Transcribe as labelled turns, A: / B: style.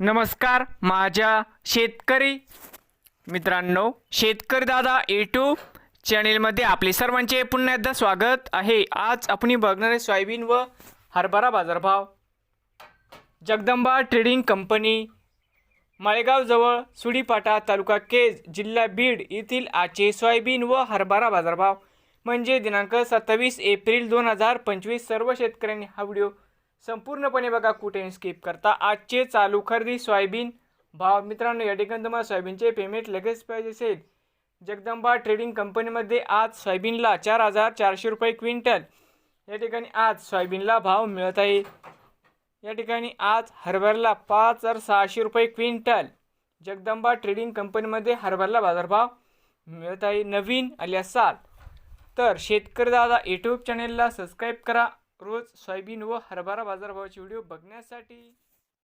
A: नमस्कार माझ्या शेतकरी मित्रांनो शेतकरी दादा यूट्यूब चॅनेलमध्ये आपले सर्वांचे पुन्हा एकदा स्वागत आहे. आज आपण बघणारे सोयाबीन व हरभरा बाजारभाव. जगदंबा ट्रेडिंग कंपनी माळेगावजवळ सुडीपाटा तालुका केज जिल्हा बीड येथील आजचे सोयाबीन व हरभरा बाजारभाव. म्हणजे दिनांक सत्तावीस एप्रिल दोन हजार पंचवीस सर्व शेतकऱ्यांनी हा व्हिडिओ संपूर्णपणे बघा कुठे स्किप करता. आजचे चालू खरेदी सोयाबीन. भाव मित्रांनो या ठिकाणी तुम्हाला सोयाबीनचे पेमेंट लगेच पाहिजे असेल. जगदंबा ट्रेडिंग कंपनीमध्ये आज सोयाबीनला चार हजार चारशे रुपये क्विंटल या ठिकाणी आज सोयाबीनला भाव मिळत आहे. या ठिकाणी आज हरभऱ्याला पाच हजार सहाशे रुपये क्विंटल जगदंबा ट्रेडिंग कंपनीमध्ये हरभऱ्याला बाजारभाव मिळत आहे नवीन आले असाल तर शेतकरी दादा यूट्यूब चॅनेलला सबस्क्राईब करा. रोज सोयाबीन व हरभरा बाजारभावाचे व्हिडिओ बघण्यासाठी.